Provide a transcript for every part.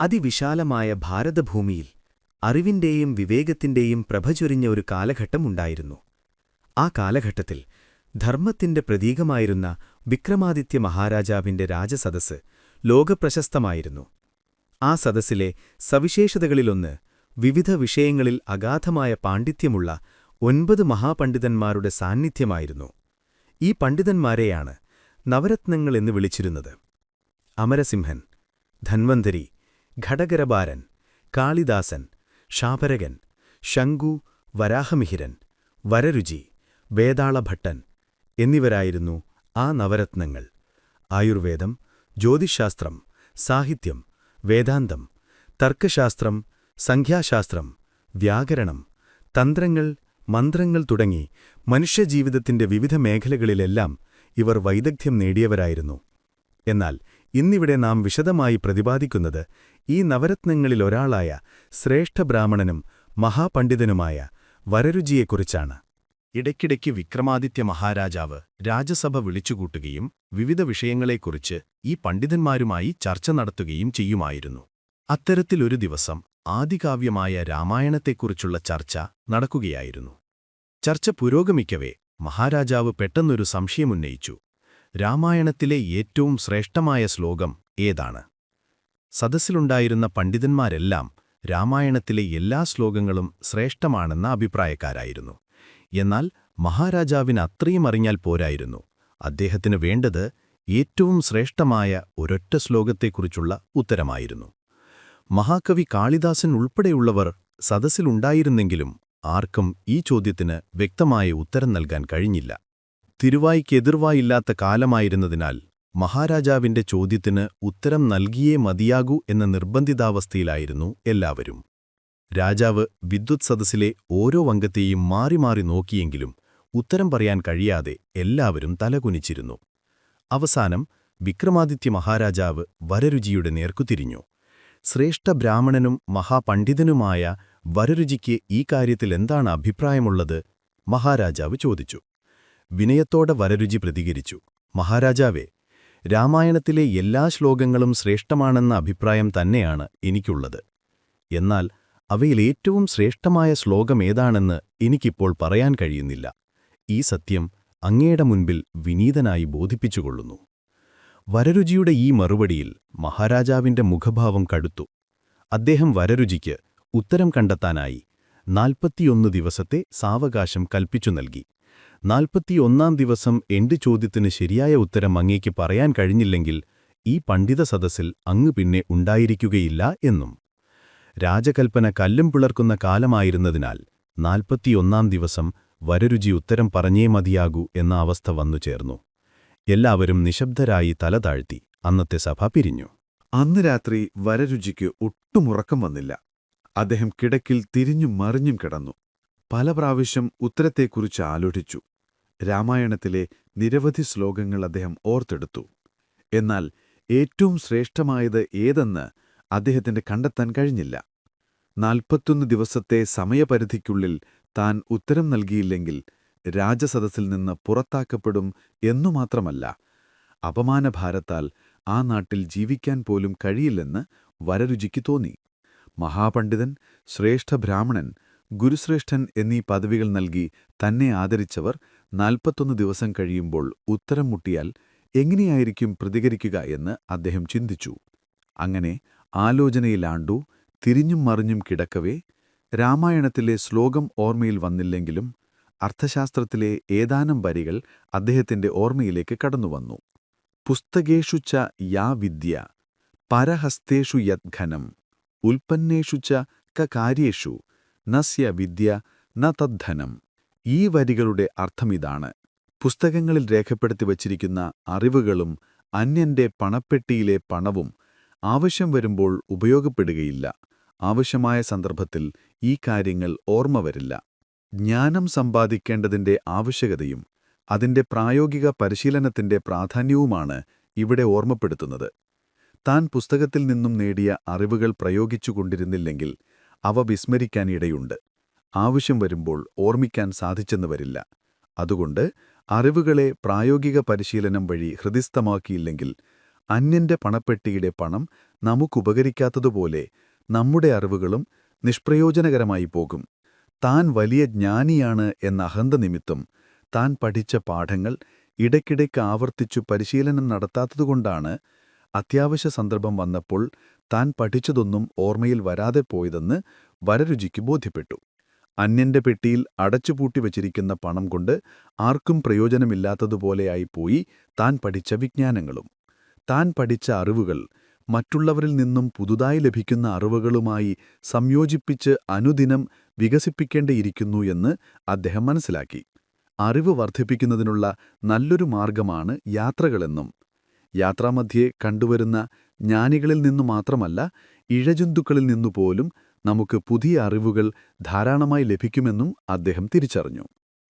അതിവിശാലമായ ഭാരതഭൂമിയിൽ അറിവിന്റെയും വിവേകത്തിന്റെയും പ്രഭചൊരിഞ്ഞ ഒരു കാലഘട്ടമുണ്ടായിരുന്നു ആ കാലഘട്ടത്തിൽ ധർമ്മത്തിന്റെ പ്രതീകമായിരുന്ന വിക്രമാദിത്യ മഹാരാജാവിന്റെ രാജസദസ് ലോകപ്രശസ്തമായിരുന്നു. ആ സദസ്സിലെ സവിശേഷതകളിലൊന്ന് വിവിധ വിഷയങ്ങളിൽ അഗാധമായ പാണ്ഡിത്യമുള്ള ഒൻപത് മഹാപണ്ഡിതന്മാരുടെ സാന്നിധ്യമായിരുന്നു. ഈ പണ്ഡിതന്മാരെയാണ് നവരത്നങ്ങൾ എന്ന് വിളിച്ചിരുന്നത്. അമരസിംഹൻ ധന്വന്തരി ഘടകരബാരൻ കാളിദാസൻ ശാപരകൻ ശങ്കു വരാഹമിഹിരൻ വരരുചി വേതാളഭട്ടൻ എന്നിവരായിരുന്നു ആ നവരത്നങ്ങൾ. ആയുർവേദം ജ്യോതിശാസ്ത്രം സാഹിത്യം വേദാന്തം തർക്കശാസ്ത്രം സംഖ്യാശാസ്ത്രം വ്യാകരണം തന്ത്രങ്ങൾ മന്ത്രങ്ങൾ തുടങ്ങി മനുഷ്യജീവിതത്തിന്റെ വിവിധ മേഖലകളിലെല്ലാം ഇവർ വൈദഗ്ധ്യം നേടിയവരായിരുന്നു. എന്നാൽ ഇന്നിവിടെ നാം വിശദമായി പ്രതിപാദിക്കുന്നത് ഈ നവരത്നങ്ങളിലൊരാളായ ശ്രേഷ്ഠബ്രാഹ്മണനും മഹാപണ്ഡിതനുമായ വരരുചിയെക്കുറിച്ചാണ്. ഇടയ്ക്കിടയ്ക്ക് വിക്രമാദിത്യ മഹാരാജാവ് രാജസഭ വിളിച്ചുകൂട്ടുകയും വിവിധ വിഷയങ്ങളെക്കുറിച്ച് ഈ പണ്ഡിതന്മാരുമായി ചർച്ച നടത്തുകയും ചെയ്യുമായിരുന്നു. അത്തരത്തിലൊരു ദിവസം ആദികാവ്യമായ രാമായണത്തെക്കുറിച്ചുള്ള ചർച്ച നടക്കുകയായിരുന്നു. ചർച്ച പുരോഗമിക്കവേ മഹാരാജാവ് പെട്ടെന്നൊരു സംശയമുന്നയിച്ചു. രാമായണത്തിലെ ഏറ്റവും ശ്രേഷ്ഠമായ ശ്ലോകം ഏതാണ്? സദസ്സിലുണ്ടായിരുന്ന പണ്ഡിതന്മാരെല്ലാം രാമായണത്തിലെ എല്ലാ ശ്ലോകങ്ങളും ശ്രേഷ്ഠമാണെന്ന അഭിപ്രായക്കാരായിരുന്നു. എന്നാൽ മഹാരാജാവിന് അത്രയും അറിഞ്ഞാൽ പോരായിരുന്നു. അദ്ദേഹത്തിന് വേണ്ടത് ഏറ്റവും ശ്രേഷ്ഠമായ ഒരൊറ്റ ശ്ലോകത്തെക്കുറിച്ചുള്ള ഉത്തരമായിരുന്നു. മഹാകവി കാളിദാസൻ ഉൾപ്പെടെയുള്ളവർ സദസ്സിലുണ്ടായിരുന്നെങ്കിലും ആർക്കും ഈ ചോദ്യത്തിന് വ്യക്തമായ ഉത്തരം നൽകാൻ കഴിഞ്ഞില്ല. തിരുവായ്ക്കെതിർവായില്ലാത്ത കാലമായിരുന്നതിനാൽ മഹാരാജാവിന്റെ ചോദ്യത്തിന് ഉത്തരം നൽകിയേ മതിയാകൂ എന്ന നിർബന്ധിതാവസ്ഥയിലായിരുന്നു എല്ലാവരും. രാജാവ് വിദ്യുത് സദസ്സിലെ ഓരോ അംഗത്തെയും മാറി മാറി നോക്കിയെങ്കിലും ഉത്തരം പറയാൻ കഴിയാതെ എല്ലാവരും തലകുനിച്ചിരുന്നു. അവസാനം വിക്രമാദിത്യ മഹാരാജാവ് വരരുചിയുടെ നേർക്കുതിരിഞ്ഞു ശ്രേഷ്ഠ ബ്രാഹ്മണനും മഹാപണ്ഡിതനുമായ വരരുചിക്ക് ഈ കാര്യത്തിൽ എന്താണ് അഭിപ്രായമുള്ളത്? മഹാരാജാവ് ചോദിച്ചു. വിനയത്തോടെ വരരുചി പ്രതികരിച്ചു. മഹാരാജാവേ രാമായണത്തിലെ എല്ലാ ശ്ലോകങ്ങളും ശ്രേഷ്ഠമാണെന്ന അഭിപ്രായം തന്നെയാണ് എനിക്കുള്ളത്. എന്നാൽ അവയിൽ ഏറ്റവും ശ്രേഷ്ഠമായ ശ്ലോകമേതാണെന്ന് എനിക്കിപ്പോൾ പറയാൻ കഴിയുന്നില്ല. ഈ സത്യം അങ്ങയുടെ മുൻപിൽ വിനീതനായി ബോധിപ്പിച്ചുകൊള്ളുന്നു. വരരുചിയുടെ ഈ മറുപടിയിൽ മഹാരാജാവിന്റെ മുഖഭാവം കടുത്തു. അദ്ദേഹം വരരുചിക്ക് ഉത്തരം കണ്ടെത്താനായി നാൽപ്പത്തിയൊന്ന് ദിവസത്തെ സാവകാശം കൽപ്പിച്ചു നൽകി. നാൽപ്പത്തിയൊന്നാം ദിവസം എന്റെ ചോദ്യത്തിന് ശരിയായ ഉത്തരം അങ്ങേക്ക് പറയാൻ കഴിഞ്ഞില്ലെങ്കിൽ ഈ പണ്ഡിത സദസ്സിൽ അങ്ങ് പിന്നെ ഉണ്ടായിരിക്കുകയില്ല എന്നും. രാജകൽപ്പന കല്ലും പിളർക്കുന്ന കാലമായിരുന്നതിനാൽ നാൽപ്പത്തിയൊന്നാം ദിവസം വരരുചി ഉത്തരം പറഞ്ഞേ മതിയാകൂ എന്ന അവസ്ഥ വന്നു ചേർന്നു. എല്ലാവരും നിശബ്ദരായി തല താഴ്ത്തി അന്നത്തെ സഭ പിരിഞ്ഞു. അന്ന് രാത്രി വരരുചിക്ക് ഒട്ടുമുറക്കം വന്നില്ല. അദ്ദേഹം കിടക്കിൽ തിരിഞ്ഞും മറിഞ്ഞും കിടന്നു. പല പ്രാവശ്യം ഉത്തരത്തെക്കുറിച്ച് ആലോചിച്ചു. രാമായണത്തിലെ നിരവധി ശ്ലോകങ്ങൾ അദ്ദേഹം ഓർത്തെടുത്തു. എന്നാൽ ഏറ്റവും ശ്രേഷ്ഠമായത് ഏതെന്ന് അദ്ദേഹത്തിന് കണ്ടെത്താൻ കഴിഞ്ഞില്ല. നാൽപ്പത്തൊന്ന് ദിവസത്തെ സമയപരിധിക്കുള്ളിൽ താൻ ഉത്തരം നൽകിയില്ലെങ്കിൽ രാജസദസ്സിൽ നിന്ന് പുറത്താക്കപ്പെടും എന്നുമാത്രമല്ല അപമാനഭാരത്താൽ ആ നാട്ടിൽ ജീവിക്കാൻ പോലും കഴിയില്ലെന്ന് വരരുചിക്ക് തോന്നി. മഹാപണ്ഡിതൻ ശ്രേഷ്ഠ ബ്രാഹ്മണൻ ഗുരുശ്രേഷ്ഠൻ എന്നീ പദവികൾ നൽകി തന്നെ ആദരിച്ചവർ നാൽപ്പത്തൊന്ന് ദിവസം കഴിയുമ്പോൾ ഉത്തരം മുട്ടിയാൽ എങ്ങനെയായിരിക്കും പ്രതികരിക്കുക എന്ന് അദ്ദേഹം ചിന്തിച്ചു. അങ്ങനെ ആലോചനയിലാണ്ടു തിരിഞ്ഞും മറിഞ്ഞും കിടക്കവേ രാമായണത്തിലെ ശ്ലോകം ഓർമ്മയിൽ വന്നില്ലെങ്കിലും അർത്ഥശാസ്ത്രത്തിലെ ഏതാനും വരികൾ അദ്ദേഹത്തിന്റെ ഓർമ്മയിലേക്ക് കടന്നുവന്നു. പുസ്തകേഷു ച യാ വിദ്യ പരഹസ്തേഷു യദ്ഘനം ഉൽപ്പന്നേഷു ച കാര്യേഷു നസ്യ വിദ്യ ന തദ്ധനം. ഈ വരികളുടെ അർത്ഥമിതാണ്. പുസ്തകങ്ങളിൽ രേഖപ്പെടുത്തി വച്ചിരിക്കുന്ന അറിവുകളും അന്യന്റെ പണപ്പെട്ടിയിലെ പണവും ആവശ്യം വരുമ്പോൾ ഉപയോഗപ്പെടുകയില്ല. ആവശ്യമായ സന്ദർഭത്തിൽ ഈ കാര്യങ്ങൾ ഓർമ്മ വരില്ല. ജ്ഞാനം സമ്പാദിക്കേണ്ടതിന്റെ ആവശ്യകതയും അതിന്റെ പ്രായോഗിക പരിശീലനത്തിന്റെ പ്രാധാന്യവുമാണ് ഇവിടെ ഓർമ്മപ്പെടുത്തുന്നത്. താൻ പുസ്തകത്തിൽ നിന്നും നേടിയ അറിവുകൾ പ്രയോഗിച്ചുകൊണ്ടിരുന്നില്ലെങ്കിൽ അവ വിസ്മരിക്കാനിടയുണ്ട് ആവശ്യം വരുമ്പോൾ ഓർമ്മിക്കാൻ സാധിച്ചെന്ന് വരില്ല. അതുകൊണ്ട് അറിവുകളെ പ്രായോഗിക പരിശീലനം വഴി ഹൃദിസ്ഥമാക്കിയില്ലെങ്കിൽ അന്യന്റെ പണപ്പെട്ടിയുടെ പണം നമുക്കുപകരിക്കാത്തതുപോലെ നമ്മുടെ അറിവുകളും നിഷ്പ്രയോജനകരമായി പോകും. താൻ വലിയ ജ്ഞാനിയാണ് എന്ന അഹന്ത നിമിത്തം താൻ പഠിച്ച പാഠങ്ങൾ ഇടയ്ക്കിടയ്ക്ക് ആവർത്തിച്ചു പരിശീലനം നടത്താത്തതുകൊണ്ടാണ് അത്യാവശ്യ സന്ദർഭം വന്നപ്പോൾ താൻ പഠിച്ചതൊന്നും ഓർമ്മയിൽ വരാതെ പോയതെന്ന് വരരുചിക്ക് ബോധ്യപ്പെട്ടു. അന്യന്റെ പെട്ടിയിൽ അടച്ചുപൂട്ടി വച്ചിരിക്കുന്ന പണം കൊണ്ട് ആർക്കും പ്രയോജനമില്ലാത്തതുപോലെയായിപ്പോയി താൻ പഠിച്ച വിജ്ഞാനങ്ങളും. താൻ പഠിച്ച അറിവുകൾ മറ്റുള്ളവരിൽ നിന്നും പുതുതായി ലഭിക്കുന്ന അറിവുകളുമായി സംയോജിപ്പിച്ച് അനുദിനം വികസിപ്പിക്കേണ്ടിയിരിക്കുന്നു എന്ന് അദ്ദേഹം മനസ്സിലാക്കി. അറിവ് വർദ്ധിപ്പിക്കുന്നതിനുള്ള നല്ലൊരു മാർഗമാണ് യാത്രകളെന്നും യാത്രാമധ്യേ കണ്ടുവരുന്ന ജ്ഞാനികളിൽ നിന്നു മാത്രമല്ല ഇഴജന്തുക്കളിൽ നിന്നുപോലും നമുക്ക് പുതിയ അറിവുകൾ ധാരാളമായി ലഭിക്കുമെന്നും അദ്ദേഹം തിരിച്ചറിഞ്ഞു.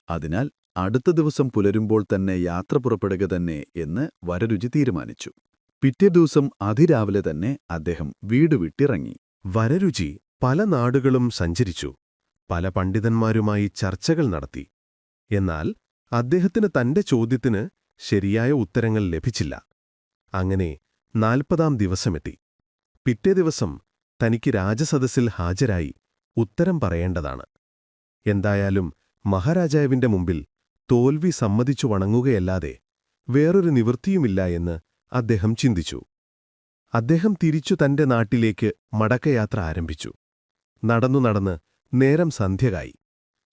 അതിനാൽ അടുത്ത ദിവസം പുലരുമ്പോൾ തന്നെ യാത്ര പുറപ്പെടുക തന്നെ എന്ന് വരരുചി തീരുമാനിച്ചു. പിറ്റേ ദിവസം അതിരാവിലെ തന്നെ അദ്ദേഹം വീട് വിട്ടിറങ്ങി. വരരുചി പല നാടുകളും സഞ്ചരിച്ചു. പല പണ്ഡിതന്മാരുമായി ചർച്ചകൾ നടത്തി. എന്നാൽ അദ്ദേഹത്തിന് തന്റെ ചോദ്യത്തിന് ശരിയായ ഉത്തരങ്ങൾ ലഭിച്ചില്ല. അങ്ങനെ നാൽപ്പതാം ദിവസമെത്തി. പിറ്റേ ദിവസം തനിക്ക് രാജസദസ്സിൽ ഹാജരായി ഉത്തരം പറയേണ്ടതാണ്. എന്തായാലും മഹാരാജാവിന്റെ മുമ്പിൽ തോൽവി സമ്മതിച്ചു വണങ്ങുകയല്ലാതെ വേറൊരു നിവൃത്തിയുമില്ല എന്ന് അദ്ദേഹം ചിന്തിച്ചു. അദ്ദേഹം തിരിച്ചു തന്റെ നാട്ടിലേക്ക് മടക്കയാത്ര ആരംഭിച്ചു. നടന്നു നടന്ന് നേരം സന്ധ്യകായി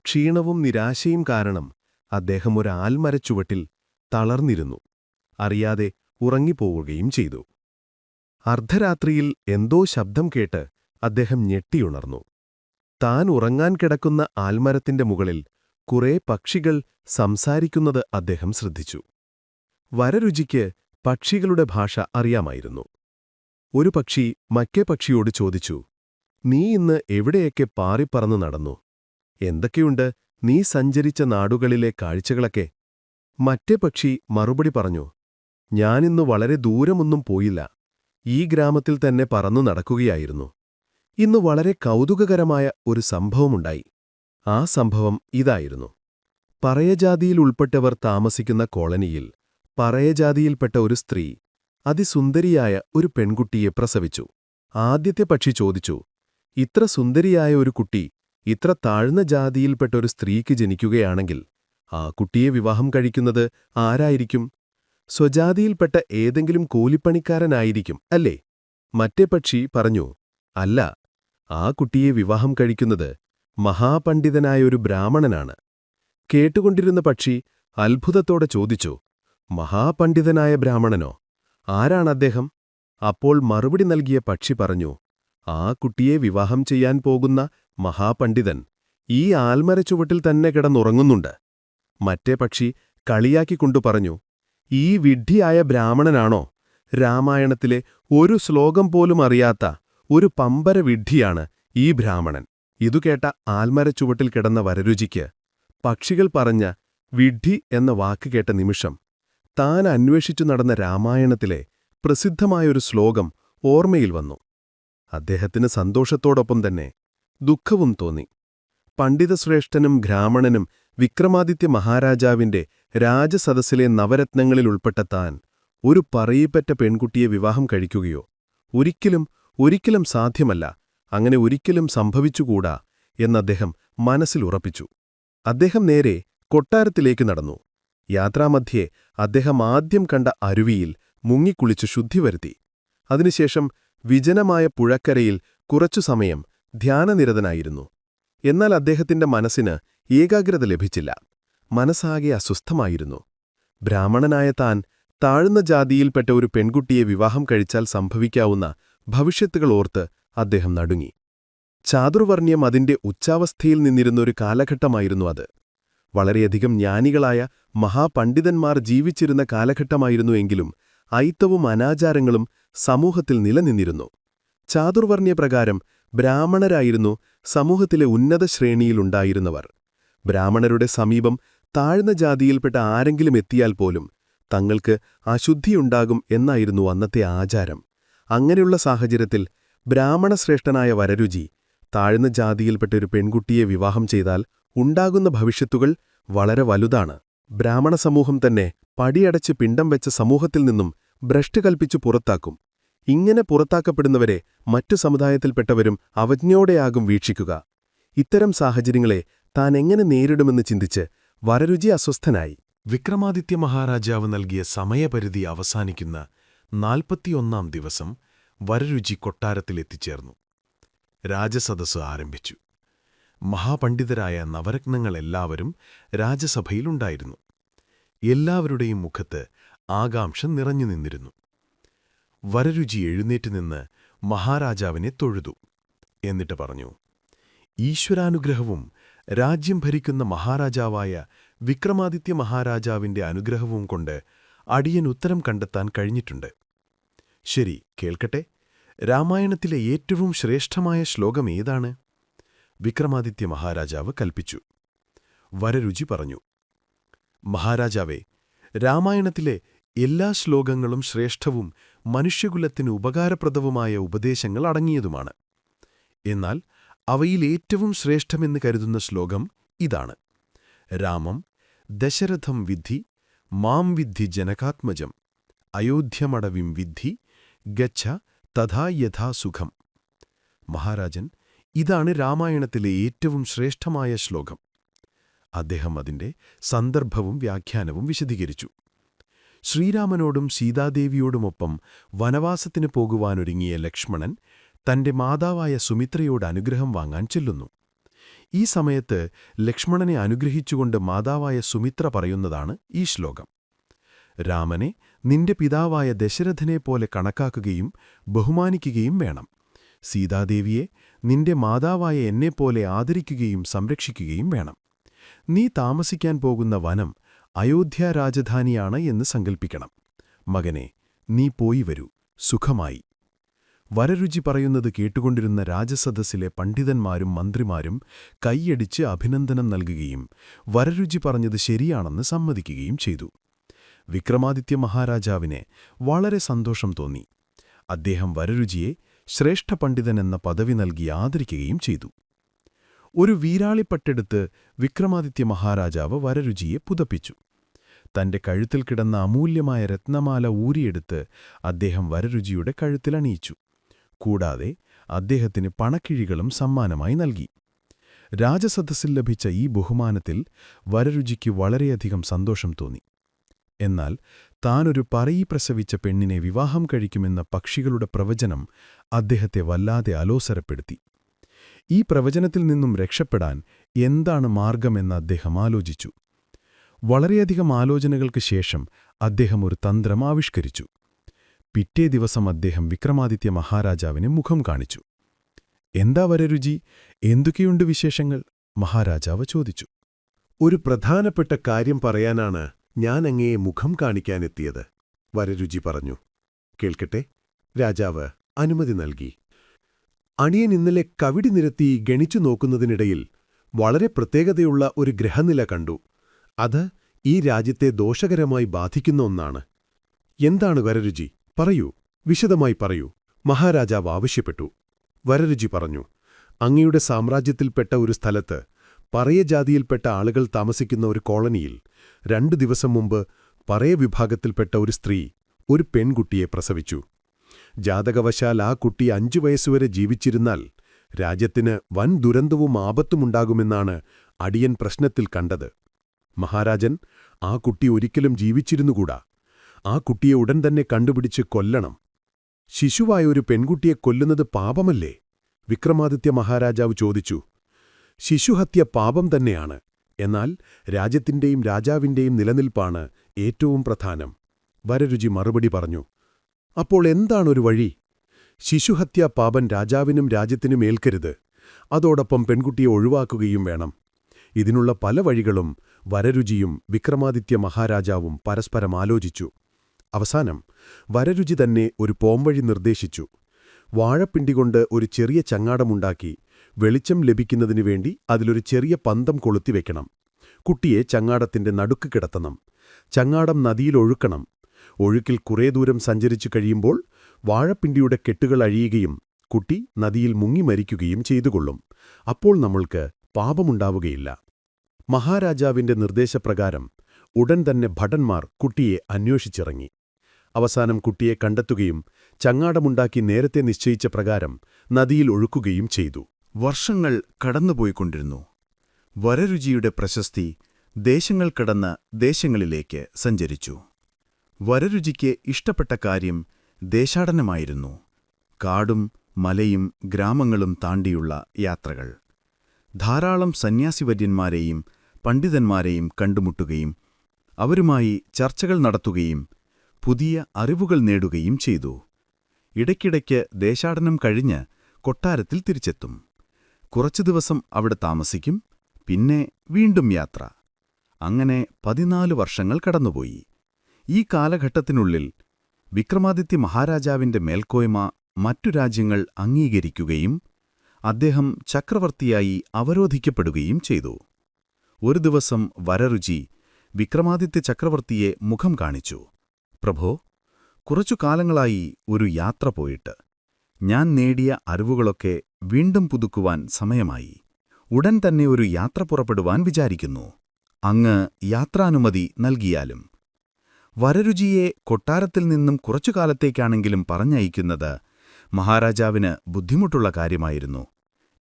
ക്ഷീണവും നിരാശയും കാരണം അദ്ദേഹം ഒരു ആൽമരച്ചുവട്ടിൽ തളർന്നിരുന്നു. അറിയാതെ ഉറങ്ങിപ്പോവുകയും ചെയ്തു. അർദ്ധരാത്രിയിൽ എന്തോ ശബ്ദം കേട്ട് അദ്ദേഹം ഞെട്ടിയുണർന്നു. താൻ ഉറങ്ങാൻ കിടക്കുന്ന ആൽമരത്തിന്റെ മുകളിൽ കുറെ പക്ഷികൾ സംസാരിക്കുന്നത് അദ്ദേഹം ശ്രദ്ധിച്ചു. വരരുചിക്ക് പക്ഷികളുടെ ഭാഷ അറിയാമായിരുന്നു. ഒരു പക്ഷി മറ്റേ പക്ഷിയോട് ചോദിച്ചു നീ ഇന്ന് എവിടെയൊക്കെ പാറിപ്പറന്നു നടന്നു? എന്തൊക്കെയുണ്ട്? നീ സഞ്ചരിച്ച നാടുകളിലെ കാഴ്ചകളൊക്കെ? മറ്റേ പക്ഷി മറുപടി പറഞ്ഞു ഞാനിന്ന് വളരെ ദൂരമൊന്നും പോയില്ല. ഈ ഗ്രാമത്തിൽ തന്നെ പറന്നു നടക്കുകയായിരുന്നു. ഇന്ന് വളരെ കൗതുകകരമായ ഒരു സംഭവമുണ്ടായി. ആ സംഭവം ഇതായിരുന്നു. പറയജാതിയിൽ ഉൾപ്പെട്ടവർ താമസിക്കുന്ന കോളനിയിൽ പറയജാതിയിൽപ്പെട്ട ഒരു സ്ത്രീ അതിസുന്ദരിയായ ഒരു പെൺകുട്ടിയെ പ്രസവിച്ചു. ആദ്യത്തെ പക്ഷി ചോദിച്ചു ഇത്ര സുന്ദരിയായ ഒരു കുട്ടി ഇത്ര താഴ്ന്ന ജാതിയിൽപ്പെട്ട ഒരു സ്ത്രീക്ക് ജനിക്കുകയാണെങ്കിൽ ആ കുട്ടിയെ വിവാഹം കഴിക്കുന്നത് ആരായിരിക്കും? സ്വജാതിയിൽപ്പെട്ട ഏതെങ്കിലും കൂലിപ്പണിക്കാരനായിരിക്കും അല്ലേ? മറ്റേ പക്ഷി പറഞ്ഞു അല്ല ആ കുട്ടിയെ വിവാഹം കഴിക്കുന്നത് മഹാപണ്ഡിതനായ ഒരു ബ്രാഹ്മണനാണ്. കേട്ടുകൊണ്ടിരുന്ന പക്ഷി അത്ഭുതത്തോടെ ചോദിച്ചു മഹാപണ്ഡിതനായ ബ്രാഹ്മണനോ? ആരാണ് അദ്ദേഹം? അപ്പോൾ മറുപടി നൽകിയ പക്ഷി പറഞ്ഞു ആ കുട്ടിയെ വിവാഹം ചെയ്യാൻ പോകുന്ന മഹാപണ്ഡിതൻ ഈ ആൽമരച്ചുവട്ടിൽ തന്നെ കിടന്നുറങ്ങുന്നുണ്ട്. മറ്റേ പക്ഷി കളിയാക്കിക്കൊണ്ടു പറഞ്ഞു ഈ വിഡ്ഢിയായ ബ്രാഹ്മണനാണോ? രാമായണത്തിലെ ഒരു ശ്ലോകം പോലും അറിയാത്ത ഒരു പമ്പര വിഡ്ഢിയാണ് ഈ ബ്രാഹ്മണൻ. ഇതുകേട്ട ആൽമരച്ചുവട്ടിൽ കിടന്ന വരരുചിക്ക് പക്ഷികൾ പറഞ്ഞ വിഡ്ഢി എന്ന വാക്ക് കേട്ട നിമിഷം താൻ അന്വേഷിച്ചു നടന്ന രാമായണത്തിലെ പ്രസിദ്ധമായൊരു ശ്ലോകം ഓർമ്മയിൽ വന്നു. അദ്ദേഹത്തിന് സന്തോഷത്തോടൊപ്പം തന്നെ ദുഃഖവും തോന്നി. പണ്ഡിതശ്രേഷ്ഠനും ബ്രാഹ്മണനും വിക്രമാദിത്യ മഹാരാജാവിന്റെ രാജസദസ്സിലെ നവരത്നങ്ങളിൽ ഉൾപ്പെട്ട താൻ ഒരു പറയിപ്പറ്റ പെൺകുട്ടിയെ വിവാഹം കഴിക്കുകയോ? ഒരിക്കലും ഒരിക്കലും സാധ്യമല്ല അങ്ങനെ ഒരിക്കലും സംഭവിച്ചുകൂടാ എന്നദ്ദേഹം മനസ്സിലുറപ്പിച്ചു അദ്ദേഹം നേരെ കൊട്ടാരത്തിലേക്ക് നടന്നു. യാത്രാമധ്യേ അദ്ദേഹം ആദ്യം കണ്ട അരുവിയിൽ മുങ്ങിക്കുളിച്ച് ശുദ്ധി വരുത്തി. അതിനുശേഷം വിജനമായ പുഴക്കരയിൽ കുറച്ചു സമയം ധ്യാനനിരതനായിരുന്നു. എന്നാൽ അദ്ദേഹത്തിന്റെ മനസ്സിന് ഏകാഗ്രത ലഭിച്ചില്ല. മനസ്സാകെ അസ്വസ്ഥമായിരുന്നു. ബ്രാഹ്മണനായ താൻ താഴ്ന്ന ജാതിയിൽപ്പെട്ട ഒരു പെൺകുട്ടിയെ വിവാഹം കഴിച്ചാൽ സംഭവിക്കാവുന്ന ഭവിഷ്യത്തുകൾ ഓർത്ത് അദ്ദേഹം നടുങ്ങി. ചാതുർവർണ്യം അതിന്റെ ഉച്ചാവസ്ഥയിൽ നിന്നിരുന്ന ഒരു കാലഘട്ടമായിരുന്നു അത്. വളരെയധികം ജ്ഞാനികളായ മഹാപണ്ഡിതന്മാർ ജീവിച്ചിരുന്ന കാലഘട്ടമായിരുന്നു എങ്കിലും ഐത്തവും അനാചാരങ്ങളും സമൂഹത്തിൽ നിലനിന്നിരുന്നു. ചാതുർവർണ്യപ്രകാരം ബ്രാഹ്മണരായിരുന്നു സമൂഹത്തിലെ ഉന്നത ശ്രേണിയിലുണ്ടായിരുന്നവർ ബ്രാഹ്മണരുടെ സമീപം താഴ്ന്ന ജാതിയിൽപ്പെട്ട ആരെങ്കിലും എത്തിയാൽ പോലും തങ്ങൾക്ക് അശുദ്ധിയുണ്ടാകും എന്നായിരുന്നു അന്നത്തെ ആചാരം. അങ്ങനെയുള്ള സാഹചര്യത്തിൽ ബ്രാഹ്മണശ്രേഷ്ഠനായ വരരുചി താഴ്ന്ന ജാതിയിൽപ്പെട്ട ഒരു പെൺകുട്ടിയെ വിവാഹം ചെയ്താൽ ഉണ്ടാകുന്ന ഭവിഷ്യത്തുകൾ വളരെ വലുതാണ്. ബ്രാഹ്മണ സമൂഹം തന്നെ പടിയടച്ച് പിണ്ടം വെച്ച സമൂഹത്തിൽ നിന്നും ഭ്രഷ്ട് കൽപ്പിച്ചു പുറത്താക്കും. ഇങ്ങനെ പുറത്താക്കപ്പെടുന്നവരെ മറ്റു സമുദായത്തിൽപ്പെട്ടവരും അവജ്ഞയോടെയാകും വീക്ഷിക്കുക. ഇത്തരം സാഹചര്യങ്ങളെ താൻ എങ്ങനെ നേരിടുമെന്ന് ചിന്തിച്ച് വരരുചി അസ്വസ്ഥനായി. വിക്രമാദിത്യ മഹാരാജാവ് നൽകിയ സമയപരിധി അവസാനിക്കുന്ന നാൽപ്പത്തിയൊന്നാം ദിവസം വരരുചി കൊട്ടാരത്തിലെത്തിച്ചേർന്നു. രാജസദസ് ആരംഭിച്ചു. മഹാപണ്ഡിതരായ നവരത്നങ്ങളെല്ലാവരും രാജസഭയിലുണ്ടായിരുന്നു. എല്ലാവരുടെയും മുഖത്ത് ആകാംക്ഷ നിറഞ്ഞു നിന്നിരുന്നു. വരരുചി എഴുന്നേറ്റ് നിന്ന് മഹാരാജാവിനെ തൊഴുതു. എന്നിട്ട് പറഞ്ഞു ഈശ്വരാനുഗ്രഹവും രാജ്യം ഭരിക്കുന്ന മഹാരാജാവായ വിക്രമാദിത്യ മഹാരാജാവിന്റെ അനുഗ്രഹവും കൊണ്ട് അടിയൻ ഉത്തരം കണ്ടെത്താൻ കഴിഞ്ഞിട്ടുണ്ട്. ശരി കേൾക്കട്ടെ. രാമായണത്തിലെ ഏറ്റവും ശ്രേഷ്ഠമായ ശ്ലോകം ഏതാണ്? വിക്രമാദിത്യ മഹാരാജാവ് കൽപ്പിച്ചു. വരരുചി പറഞ്ഞു. മഹാരാജാവേ രാമായണത്തിലെ എല്ലാ ശ്ലോകങ്ങളും ശ്രേഷ്ഠവും മനുഷ്യകുലത്തിന് ഉപകാരപ്രദവുമായ ഉപദേശങ്ങൾ അടങ്ങിയതുമാണ്. എന്നാൽ അവയിൽ ഏറ്റവും ശ്രേഷ്ഠമെന്ന് കരുതുന്ന ശ്ലോകം ഇതാണ്. രാമം ദശരഥം വിദ്ധി മാം വിദ്ധി ജനകാത്മജം അയോധ്യമടവിം വിദ്ധി ഗച്ഛ തഥാ യഥാ സുഖം. മഹാരാജൻ ഇതാണ് രാമായണത്തിലെ ഏറ്റവും ശ്രേഷ്ഠമായ ശ്ലോകം. അദ്ദേഹം അതിന്റെ സന്ദർഭവും വ്യാഖ്യാനവും വിശദീകരിച്ചു. ശ്രീരാമനോടും സീതാദേവിയോടുമൊപ്പം വനവാസത്തിന് പോകുവാനൊരുങ്ങിയ ലക്ഷ്മണൻ തന്റെ മാതാവായ സുമിത്രയോട് അനുഗ്രഹം വാങ്ങാൻ ചെല്ലുന്നു. ഈ സമയത്ത് ലക്ഷ്മണനെ അനുഗ്രഹിച്ചുകൊണ്ട് മാതാവായ സുമിത്ര പറയുന്നതാണ് ഈ ശ്ലോകം. രാമനെ നിന്റെ പിതാവായ ദശരഥനെപ്പോലെ കണക്കാക്കുകയും ബഹുമാനിക്കുകയും വേണം. സീതാദേവിയെ നിന്റെ മാതാവായ എന്നെപ്പോലെ ആദരിക്കുകയും സംരക്ഷിക്കുകയും വേണം. നീ താമസിക്കാൻ പോകുന്ന വനം അയോധ്യ രാജധാനിയാണ് എന്ന് സങ്കൽപ്പിക്കണം. മകനെ നീ പോയി വരൂ. സുഖമായി. വരരുചി പറയുന്നത് കേട്ടുകൊണ്ടിരുന്ന രാജസദസ്സിലെ പണ്ഡിതന്മാരും മന്ത്രിമാരും കൈയടിച്ച് അഭിനന്ദനം നൽകുകയും വരരുചി പറഞ്ഞത് ശരിയാണെന്ന് സമ്മതിക്കുകയും ചെയ്തു. വിക്രമാദിത്യ മഹാരാജാവിനെ വളരെ സന്തോഷം തോന്നി. അദ്ദേഹം വരരുചിയെ ശ്രേഷ്ഠ പണ്ഡിതൻ എന്ന പദവി നൽകി ആദരിക്കുകയും ചെയ്തു. ഒരു വീരാളിപ്പട്ടെടുത്ത് വിക്രമാദിത്യ മഹാരാജാവ് വരരുചിയെ പുതപ്പിച്ചു. തന്റെ കഴുത്തിൽ കിടന്ന അമൂല്യമായ രത്നമാല ഊരിയെടുത്ത് അദ്ദേഹം വരരുചിയുടെ കഴുത്തിലണിയിച്ചു. കൂടാതെ അദ്ദേഹത്തിന് പണക്കിഴികളും സമ്മാനമായി നൽകി. രാജസദസ്സിൽ ലഭിച്ച ഈ ബഹുമാനത്തിൽ വരരുചിക്ക് വളരെയധികം സന്തോഷം തോന്നി. എന്നാൽ താനൊരു പറയി പ്രസവിച്ച പെണ്ണിനെ വിവാഹം കഴിക്കുമെന്ന പക്ഷികളുടെ പ്രവചനം അദ്ദേഹത്തെ വല്ലാതെ അലോസരപ്പെടുത്തി. ഈ പ്രവചനത്തിൽ നിന്നും രക്ഷപ്പെടാൻ എന്താണ് മാർഗമെന്ന് അദ്ദേഹം ആലോചിച്ചു. വളരെയധികം ആലോചനകൾക്ക് ശേഷം അദ്ദേഹം ഒരു തന്ത്രം ആവിഷ്കരിച്ചു. പിറ്റേ ദിവസം അദ്ദേഹം വിക്രമാദിത്യ മഹാരാജാവിനെ മുഖം കാണിച്ചു. എന്താ വരരുചി? എന്തൊക്കെയുണ്ട് വിശേഷങ്ങൾ? മഹാരാജാവ് ചോദിച്ചു. ഒരു പ്രധാനപ്പെട്ട കാര്യം പറയാനാണ് ഞാൻ അങ്ങയെ മുഖം കാണിക്കാനെത്തിയത് വരരുചി പറഞ്ഞു. കേൾക്കട്ടെ? രാജാവ് അനുമതി നൽകി. അണിയൻ ഇന്നലെ കവിടി നിരത്തി ഗണിച്ചു നോക്കുന്നതിനിടയിൽ വളരെ പ്രത്യേകതയുള്ള ഒരു ഗ്രഹനില കണ്ടു. അത് ഈ രാജ്യത്തെ ദോഷകരമായി ബാധിക്കുന്ന ഒന്നാണ്. എന്താണ് വരരുചി? പറയൂ വിശദമായി പറയൂ. മഹാരാജാവ് ആവശ്യപ്പെട്ടു. വരരുചി പറഞ്ഞു. അങ്ങയുടെ സാമ്രാജ്യത്തിൽപ്പെട്ട ഒരു സ്ഥലത്ത് പറയ ജാതിയിൽപ്പെട്ട ആളുകൾ താമസിക്കുന്ന ഒരു കോളനിയിൽ രണ്ടു ദിവസം മുമ്പ് പറയ വിഭാഗത്തിൽപ്പെട്ട ഒരു സ്ത്രീ ഒരു പെൺകുട്ടിയെ പ്രസവിച്ചു. ജാതകവശാൽ ആ കുട്ടി അഞ്ചു വയസ്സുവരെ ജീവിച്ചിരുന്നാൽ രാജ്യത്തിന് വൻ ദുരന്തവും ആപത്തുമുണ്ടാകുമെന്നാണ് അടിയൻ പ്രശ്നത്തിൽ കണ്ടത്. മഹാരാജൻ ആ കുട്ടി ഒരിക്കലും ജീവിച്ചിരുന്നുകൂടാ? ആ കുട്ടിയെ ഉടൻ തന്നെ കണ്ടുപിടിച്ച് കൊല്ലണം. ശിശുവായ ഒരു പെൺകുട്ടിയെ കൊല്ലുന്നത് പാപമല്ലേ? വിക്രമാദിത്യ മഹാരാജാവ് ചോദിച്ചു. ശിശുഹത്യ പാപം തന്നെയാണ്. എന്നാൽ രാജ്യത്തിന്റെയും രാജാവിന്റെയും നിലനിൽപ്പാണ് ഏറ്റവും പ്രധാനം. വരരുചി മറുപടി പറഞ്ഞു. അപ്പോൾ എന്താണൊരു വഴി? ശിശുഹത്യാ പാപം രാജാവിനും രാജ്യത്തിനും ഏൽക്കരുത്. അതോടൊപ്പം പെൺകുട്ടിയെ ഒഴിവാക്കുകയും വേണം. ഇതിനുള്ള പല വഴികളും വരരുചിയും വിക്രമാദിത്യ മഹാരാജാവും പരസ്പരം ആലോചിച്ചു. അവസാനം വരരുചി തന്നെ ഒരു പോംവഴി നിർദ്ദേശിച്ചു. വാഴപ്പിണ്ടികൊണ്ട് ഒരു ചെറിയ ചങ്ങാടമുണ്ടാക്കി വെളിച്ചം ലഭിക്കുന്നതിനു വേണ്ടി അതിലൊരു ചെറിയ പന്തം കൊളുത്തിവെക്കണം കുട്ടിയെ ചങ്ങാടത്തിന്റെ നടുക്ക് കിടത്തണം. ചങ്ങാടം നദിയിലൊഴുക്കണം ഒഴുക്കിൽ കുറേ ദൂരം സഞ്ചരിച്ചു കഴിയുമ്പോൾ വാഴപ്പിണ്ടിയുടെ കെട്ടുകൾ അഴിയുകയും കുട്ടി നദിയിൽ മുങ്ങി മരിക്കുകയും ചെയ്തുകൊള്ളും. അപ്പോൾ നമ്മൾക്ക് പാപമുണ്ടാവുകയില്ല. മഹാരാജാവിന്റെ നിർദ്ദേശപ്രകാരം ഉടൻ തന്നെ ഭടന്മാർ കുട്ടിയെ അന്വേഷിച്ചിറങ്ങി. അവസാനം കുട്ടിയെ കണ്ടെത്തുകയും ചങ്ങാടമുണ്ടാക്കി നേരത്തെ നിശ്ചയിച്ച പ്രകാരം നദിയിൽ ഒഴുക്കുകയും ചെയ്തു. വർഷങ്ങൾ കടന്നുപോയിക്കൊണ്ടിരുന്നു. വരരുചിയുടെ പ്രശസ്തി ദേശങ്ങൾ കടന്ന ദേശങ്ങളിലേക്ക് സഞ്ചരിച്ചു. വരരുചിക്ക് ഇഷ്ടപ്പെട്ട കാര്യം ദേശാടനമായിരുന്നു. കാടും മലയും ഗ്രാമങ്ങളും താണ്ടിയുള്ള യാത്രകൾ. ധാരാളം സന്യാസിവര്യന്മാരെയും പണ്ഡിതന്മാരെയും കണ്ടുമുട്ടുകയും അവരുമായി ചർച്ചകൾ നടത്തുകയും പുതിയ അറിവുകൾ നേടുകയും ചെയ്തു. ഇടയ്ക്കിടയ്ക്ക് ദേശാടനം കഴിഞ്ഞ് കൊട്ടാരത്തിൽ തിരിച്ചെത്തും. കുറച്ചു ദിവസം അവിടെ താമസിക്കും പിന്നെ വീണ്ടും യാത്ര. അങ്ങനെ പതിനാല് വർഷങ്ങൾ കടന്നുപോയി. ഈ കാലഘട്ടത്തിനുള്ളിൽ വിക്രമാദിത്യ മഹാരാജാവിന്റെ മേൽക്കോയ്മ മറ്റു രാജ്യങ്ങൾ അംഗീകരിക്കുകയും അദ്ദേഹം ചക്രവർത്തിയായി അവരോധിക്കപ്പെടുകയും ചെയ്തു. ഒരു ദിവസം വരരുചി വിക്രമാദിത്യ ചക്രവർത്തിയെ മുഖം കാണിച്ചു. പ്രഭോ കുറച്ചു കാലങ്ങളായി ഒരു യാത്ര പോയിട്ട്. ഞാൻ നേടിയ അറിവുകളൊക്കെ വീണ്ടും പുതുക്കുവാൻ സമയമായി. ഉടൻ തന്നെ ഒരു യാത്ര പുറപ്പെടുവാൻ വിചാരിക്കുന്നു. അങ്ങ് യാത്രാനുമതി നൽകിയാലും. വരരുചിയെ കൊട്ടാരത്തിൽ നിന്നും കുറച്ചു കാലത്തേക്കാണെങ്കിലും പറഞ്ഞയക്കുന്നത് മഹാരാജാവിന് ബുദ്ധിമുട്ടുള്ള കാര്യമായിരുന്നു.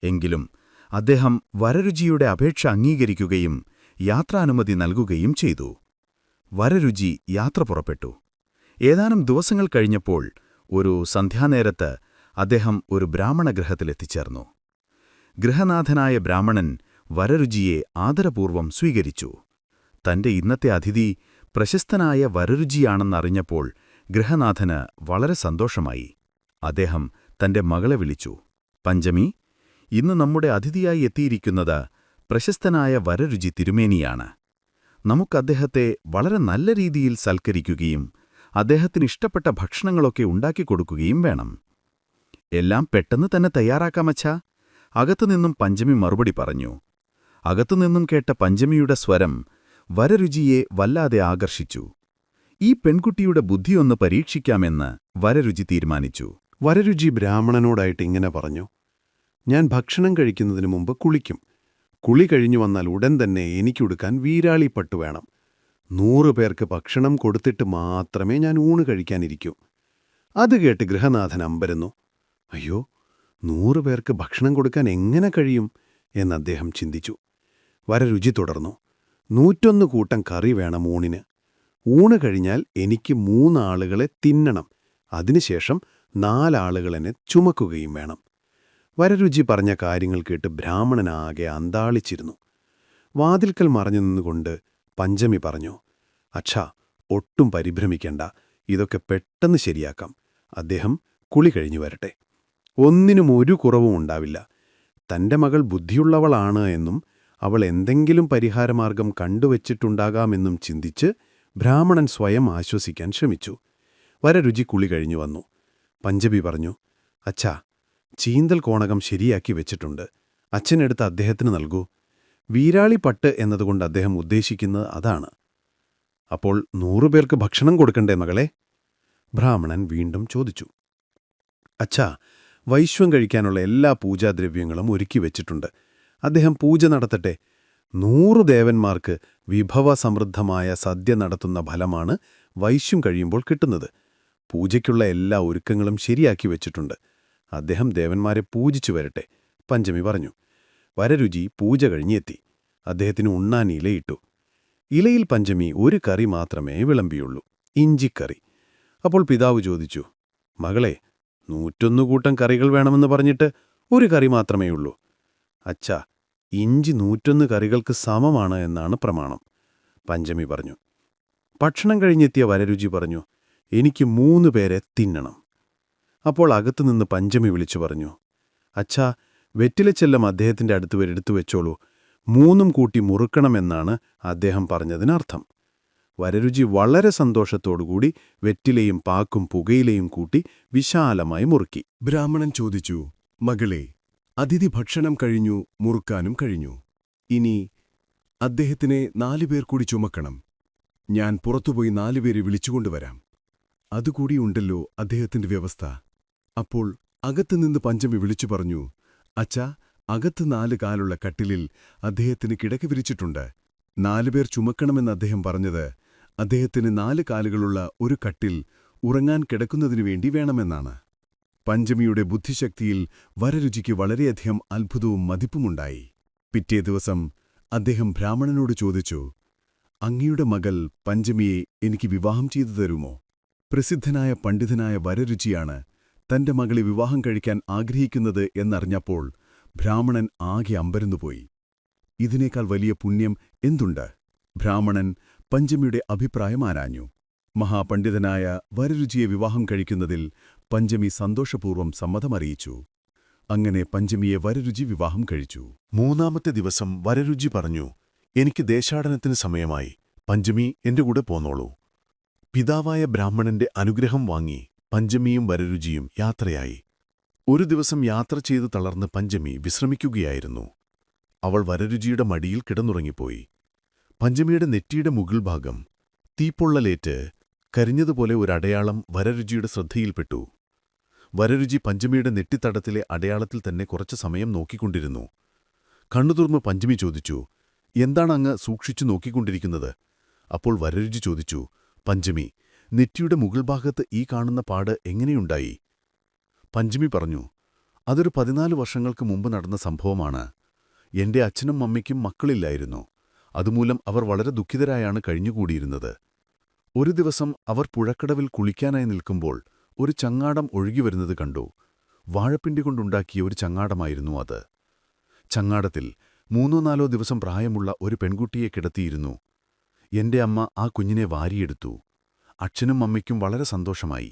എങ്കിലും അദ്ദേഹം വരരുചിയുടെ അപേക്ഷ അംഗീകരിക്കുകയും യാത്രാനുമതി നൽകുകയും ചെയ്തു. വരരുചി യാത്ര പുറപ്പെട്ടു. ഏതാനും ദിവസങ്ങൾ കഴിഞ്ഞപ്പോൾ ഒരു സന്ധ്യാനേരത്ത് അദ്ദേഹം ഒരു ബ്രാഹ്മണഗൃഹത്തിലെത്തിച്ചേർന്നു. ഗൃഹനാഥനായ ബ്രാഹ്മണൻ വരരുചിയെ ആദരപൂർവം സ്വീകരിച്ചു. തന്റെ ഇന്നത്തെ അതിഥി പ്രശസ്തനായ വരരുചിയാണെന്നറിഞ്ഞപ്പോൾ ഗൃഹനാഥന് വളരെ സന്തോഷമായി. അദ്ദേഹം തന്റെ മകളെ വിളിച്ചു. പഞ്ചമി ഇന്ന് നമ്മുടെ അതിഥിയായി എത്തിയിരിക്കുന്നത് പ്രശസ്തനായ വരരുചി തിരുമേനിയാണ്. നമുക്കദ്ദേഹത്തെ വളരെ നല്ല രീതിയിൽ സൽക്കരിക്കുകയും അദ്ദേഹത്തിന് ഇഷ്ടപ്പെട്ട ഭക്ഷണങ്ങളൊക്കെ ഉണ്ടാക്കിക്കൊടുക്കുകയും വേണം. എല്ലാം പെട്ടെന്ന് തന്നെ തയ്യാറാക്കാമച്ചാ അകത്തുനിന്നും പഞ്ചമി മറുപടി പറഞ്ഞു. അകത്തുനിന്നും കേട്ട പഞ്ചമിയുടെ സ്വരം വരരുചിയെ വല്ലാതെ ആകർഷിച്ചു. ഈ പെൺകുട്ടിയുടെ ബുദ്ധിയൊന്ന് പരീക്ഷിക്കാമെന്ന് വരരുചി തീരുമാനിച്ചു. വരരുചി ബ്രാഹ്മണനോടായിട്ട് ഇങ്ങനെ പറഞ്ഞു. ഞാൻ ഭക്ഷണം കഴിക്കുന്നതിന് മുമ്പ് കുളിക്കും. കുളി കഴിഞ്ഞു വന്നാൽ ഉടൻ തന്നെ എനിക്കുടുക്കാൻ വീരാളിപ്പട്ടു വേണം. നൂറ് പേർക്ക് ഭക്ഷണം കൊടുത്തിട്ട് മാത്രമേ ഞാൻ ഊണ് കഴിക്കാനിരിക്കൂ. അത് കേട്ട് ഗൃഹനാഥൻ അമ്പരുന്നു. അയ്യോ നൂറ് പേർക്ക് ഭക്ഷണം കൊടുക്കാൻ എങ്ങനെ കഴിയും? എന്ന് അദ്ദേഹം ചിന്തിച്ചു. വരരുചി തുടർന്നു. നൂറ്റൊന്ന് കൂട്ടം കറി വേണം ഊണിന്. ഊണ് കഴിഞ്ഞാൽ എനിക്ക് മൂന്നാളുകളെ തിന്നണം. അതിനുശേഷം നാലാളുകളെന്നെ ചുമക്കുകയും വേണം. വരരുചി പറഞ്ഞ കാര്യങ്ങൾ കേട്ട് ബ്രാഹ്മണനാകെ അന്താളിച്ചിരുന്നു. വാതിൽക്കൽ മറഞ്ഞു നിന്നുകൊണ്ട് പഞ്ചമി പറഞ്ഞു അച്ഛാ ഒട്ടും പരിഭ്രമിക്കണ്ട. ഇതൊക്കെ പെട്ടെന്ന് ശരിയാക്കാം. അദ്ദേഹം കുളി കഴിഞ്ഞു വരട്ടെ. ഒന്നിനും ഒരു കുറവും ഉണ്ടാവില്ല. തന്റെ മകൾ ബുദ്ധിയുള്ളവളാണ് എന്നും അവൾ എന്തെങ്കിലും പരിഹാരമാർഗം കണ്ടുവച്ചിട്ടുണ്ടാകാമെന്നും ചിന്തിച്ച് ബ്രാഹ്മണൻ സ്വയം ആശ്വസിക്കാൻ ശ്രമിച്ചു. വരരുചി കുളി കഴിഞ്ഞു വന്നു. പഞ്ചബി പറഞ്ഞു അച്ഛാ ചീന്തൽ കോണകം ശരിയാക്കി വെച്ചിട്ടുണ്ട്. അച്ഛനെടുത്ത് അദ്ദേഹത്തിന് നൽകൂ. വീരാളി പട്ട് എന്നതുകൊണ്ട് അദ്ദേഹം ഉദ്ദേശിക്കുന്നത് അതാണ്. അപ്പോൾ നൂറുപേർക്ക് ഭക്ഷണം കൊടുക്കണ്ടേ മകളെ? ബ്രാഹ്മണൻ വീണ്ടും ചോദിച്ചു. അച്ഛാ വൈശ്വം കഴിക്കാനുള്ള എല്ലാ പൂജാദ്രവ്യങ്ങളും ഒരുക്കി വെച്ചിട്ടുണ്ട്. അദ്ദേഹം പൂജ നടത്തട്ടെ. നൂറു ദേവന്മാർക്ക് വിഭവസമൃദ്ധമായ സദ്യ നടത്തുന്ന ഫലമാണ് വൈശ്യം കഴിയുമ്പോൾ കിട്ടുന്നത്. പൂജയ്ക്കുള്ള എല്ലാ ഒരുക്കങ്ങളും ശരിയാക്കി വെച്ചിട്ടുണ്ട്. അദ്ദേഹം ദേവന്മാരെ പൂജിച്ചു വരട്ടെ പഞ്ചമി പറഞ്ഞു. വരരുചി പൂജ കഴിഞ്ഞെത്തി. അദ്ദേഹത്തിന് ഉണ്ണാൻ ഇലയിട്ടു. ഇലയിൽ പഞ്ചമി ഒരു കറി മാത്രമേ വിളമ്പിയുള്ളൂ ഇഞ്ചിക്കറി. അപ്പോൾ പിതാവ് ചോദിച്ചു മകളെ നൂറ്റൊന്നു കൂട്ടം കറികൾ വേണമെന്ന് പറഞ്ഞിട്ട് ഒരു കറി മാത്രമേ ഉള്ളൂ. അച്ഛാ ഇഞ്ചി നൂറ്റൊന്ന് കറികൾക്ക് സമമാണ് എന്നാണ് പ്രമാണം. പഞ്ചമി പറഞ്ഞു. ഭക്ഷണം കഴിഞ്ഞെത്തിയ വരരുചി പറഞ്ഞു എനിക്ക് മൂന്ന് പേരെ തിന്നണം. അപ്പോൾ അകത്തുനിന്ന് പഞ്ചമി വിളിച്ചു പറഞ്ഞു അച്ഛാ വെറ്റിലച്ചെല്ലം അദ്ദേഹത്തിന്റെ അടുത്ത് വരെടുത്തു വെച്ചോളൂ. മൂന്നും കൂട്ടി മുറുക്കണമെന്നാണ് അദ്ദേഹം പറഞ്ഞതിനർത്ഥം. വരരുചി വളരെ സന്തോഷത്തോടുകൂടി വെറ്റിലയും പാക്കും പുകയിലയും കൂട്ടി വിശാലമായി മുറുക്കി. ബ്രാഹ്മണൻ ചോദിച്ചു മകളെ അതിഥി ഭക്ഷണം കഴിഞ്ഞു മുറുക്കാനും കഴിഞ്ഞു. ഇനി അദ്ദേഹത്തിനെ നാലുപേർ കൂടി ചുമക്കണം. ഞാൻ പുറത്തുപോയി നാലുപേരെ വിളിച്ചുകൊണ്ടുവരാം അതുകൂടിയുണ്ടല്ലോ അദ്ദേഹത്തിന്റെ വ്യവസ്ഥ. അപ്പോൾ അകത്തുനിന്ന് പഞ്ചമി വിളിച്ചു പറഞ്ഞു അച്ഛാ അകത്ത് നാല് കാലുള്ള കട്ടിലിൽ അദ്ദേഹത്തിന് കിടക്ക് വിരിച്ചിട്ടുണ്ട്. നാലുപേർ ചുമക്കണമെന്ന് അദ്ദേഹം പറഞ്ഞത് അദ്ദേഹത്തിന് നാല് കാലുകളുള്ള ഒരു കട്ടിൽ ഉറങ്ങാൻ കിടക്കുന്നതിനു വേണ്ടി വേണമെന്നാണ്. പഞ്ചമിയുടെ ബുദ്ധിശക്തിയിൽ വരരുചിക്ക് വളരെയധികം അത്ഭുതവും മതിപ്പുമുണ്ടായി. പിറ്റേ ദിവസം അദ്ദേഹം ബ്രാഹ്മണനോട് ചോദിച്ചു അങ്ങയുടെ മകൾ പഞ്ചമിയെ എനിക്ക് വിവാഹം ചെയ്തു തരുമോ? പ്രസിദ്ധനായ പണ്ഡിതനായ വരരുചിയാണ് തന്റെ മകളെ വിവാഹം കഴിക്കാൻ ആഗ്രഹിക്കുന്നത് എന്നറിഞ്ഞപ്പോൾ ബ്രാഹ്മണൻ ആകെ അമ്പരന്നുപോയി. ഇതിനേക്കാൾ വലിയ പുണ്യം എന്തുണ്ട്? ബ്രാഹ്മണൻ പഞ്ചമിയുടെ അഭിപ്രായം ആരാഞ്ഞു? മഹാപണ്ഡിതനായ വരരുചിയെ വിവാഹം കഴിക്കുന്നതിൽ പഞ്ചമി സന്തോഷപൂർവം സമ്മതമറിയിച്ചു. അങ്ങനെ പഞ്ചമിയെ വരരുചി വിവാഹം കഴിച്ചു. മൂന്നാമത്തെ ദിവസം വരരുചി പറഞ്ഞു എനിക്ക് ദേശാടനത്തിന് സമയമായി. പഞ്ചമി എന്റെ കൂടെ പോന്നോളൂ. പിതാവായ ബ്രാഹ്മണന്റെ അനുഗ്രഹം വാങ്ങി പഞ്ചമിയും വരരുചിയും യാത്രയായി. ഒരു ദിവസം യാത്ര ചെയ്തു തളർന്ന് പഞ്ചമി വിശ്രമിക്കുകയായിരുന്നു. അവൾ വരരുചിയുടെ മടിയിൽ കിടന്നുറങ്ങിപ്പോയി. പഞ്ചമിയുടെ നെറ്റിയുടെ മുകൾ ഭാഗം തീപ്പൊള്ളലേറ്റ് കരിഞ്ഞതുപോലെ ഒരടയാളം വരരുചിയുടെ ശ്രദ്ധയിൽപ്പെട്ടു. വരരുചി പഞ്ചമിയുടെ നെറ്റിത്തടത്തിലെ അടയാളത്തിൽ തന്നെ കുറച്ചു സമയം നോക്കിക്കൊണ്ടിരുന്നു. കണ്ണുതുർന്ന് പഞ്ചമി ചോദിച്ചു എന്താണ് അങ്ങ് സൂക്ഷിച്ചു നോക്കിക്കൊണ്ടിരിക്കുന്നത്? അപ്പോൾ വരരുചി ചോദിച്ചു പഞ്ചമി നെറ്റിയുടെ മുകൾ ഭാഗത്ത് ഈ കാണുന്ന പാട് എങ്ങനെയുണ്ടായി? പഞ്ചമി പറഞ്ഞു അതൊരു പതിനാല് വർഷങ്ങൾക്ക് മുമ്പ് നടന്ന സംഭവമാണ്. എന്റെ അച്ഛനും അമ്മയ്ക്കും മക്കളില്ലായിരുന്നു. അതുമൂലം അവർ വളരെ ദുഃഖിതരായാണ് കഴിഞ്ഞുകൂടിയിരുന്നത്. ഒരു ദിവസം അവർ പുഴക്കടവിൽ കുളിക്കാനായി നിൽക്കുമ്പോൾ ഒരു ചങ്ങാടം ഒഴുകിവരുന്നത് കണ്ടു. വാഴപ്പിണ്ടി കൊണ്ടുണ്ടാക്കിയ ഒരു ചങ്ങാടമായിരുന്നു അത്. ചങ്ങാടത്തിൽ മൂന്നോ നാലോ ദിവസം പ്രായമുള്ള ഒരു പെൺകുട്ടിയെ കിടത്തിയിരുന്നു. എന്റെ അമ്മ ആ കുഞ്ഞിനെ വാരിയെടുത്തു. അച്ഛനും അമ്മയ്ക്കും വളരെ സന്തോഷമായി.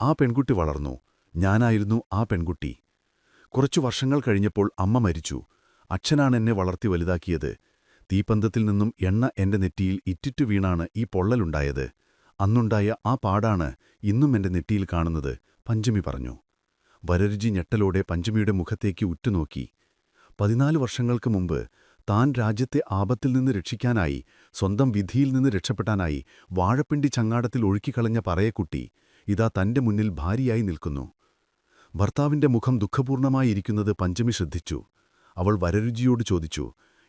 ആ പെൺകുട്ടി വളർന്നു. ഞാനായിരുന്നു ആ പെൺകുട്ടി. കുറച്ചു വർഷങ്ങൾ കഴിഞ്ഞപ്പോൾ അമ്മ മരിച്ചു. അച്ഛനാണ് എന്നെ വളർത്തി വലുതാക്കിയത്. തീപ്പന്തത്തിൽ നിന്നും എണ്ണ എന്റെ നെറ്റിയിൽ ഇറ്റിറ്റു വീണാണ് ഈ പൊള്ളലുണ്ടായത്. അന്നുണ്ടായ ആ പാടാണ് ഇന്നും എന്റെ നെറ്റിയിൽ കാണുന്നത് പഞ്ചമി പറഞ്ഞു. വരരുചി ഞെട്ടലോടെ പഞ്ചമിയുടെ മുഖത്തേക്ക് ഉറ്റുനോക്കി. പതിനാല് വർഷങ്ങൾക്ക് മുമ്പ് താൻ രാജ്യത്തെ ആപത്തിൽ നിന്ന് രക്ഷിക്കാനായി സ്വന്തം വിധിയിൽ നിന്ന് രക്ഷപ്പെടാനായി വാഴപ്പിണ്ടി ചങ്ങാടത്തിൽ ഒഴുക്കിക്കളഞ്ഞ പറയക്കുട്ടി ഇതാ തന്റെ മുന്നിൽ ഭാര്യയായി നിൽക്കുന്നു. ഭർത്താവിന്റെ മുഖം ദുഃഖപൂർണമായിരിക്കുന്നത് പഞ്ചമി ശ്രദ്ധിച്ചു. അവൾ വരരുചിയോട് ചോദിച്ചു